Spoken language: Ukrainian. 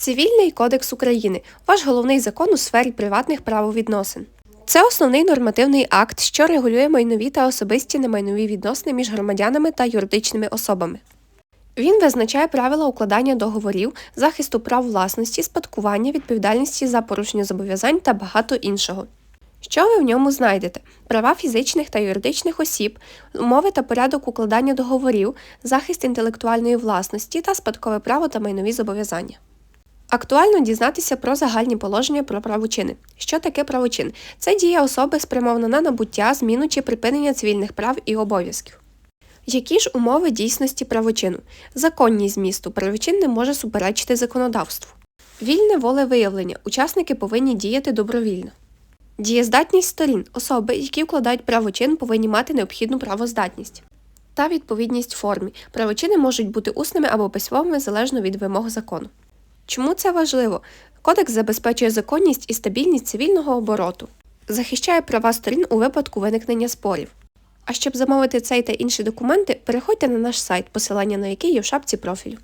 Цивільний кодекс України ваш головний закон у сфері приватних правовідносин. Це основний нормативний акт, що регулює майнові та особисті немайнові відносини між громадянами та юридичними особами. Він визначає правила укладання договорів, захисту прав власності, спадкування, відповідальності за порушення зобов'язань та багато іншого. Що ви в ньому знайдете? Права фізичних та юридичних осіб, умови та порядок укладання договорів, захист інтелектуальної власності та спадкове право та майнові зобов'язання. Актуально дізнатися про загальні положення про правочини. Що таке правочин? Це дія особи спрямована на набуття, зміну чи припинення цивільних прав і обов'язків. Які ж умови дійсності правочину? Законність змісту правочин не може суперечити законодавству. Вільне волевиявлення. Учасники повинні діяти добровільно. Дієздатність сторін. Особи, які вкладають правочин, повинні мати необхідну правоздатність. Та відповідність формі. Правочини можуть бути усними або письмовими залежно від вимог закону. Чому це важливо? Кодекс забезпечує законність і стабільність цивільного обороту, захищає права сторін у випадку виникнення спорів. А щоб замовити цей та інші документи, переходьте на наш сайт, посилання на який є в шапці профілю.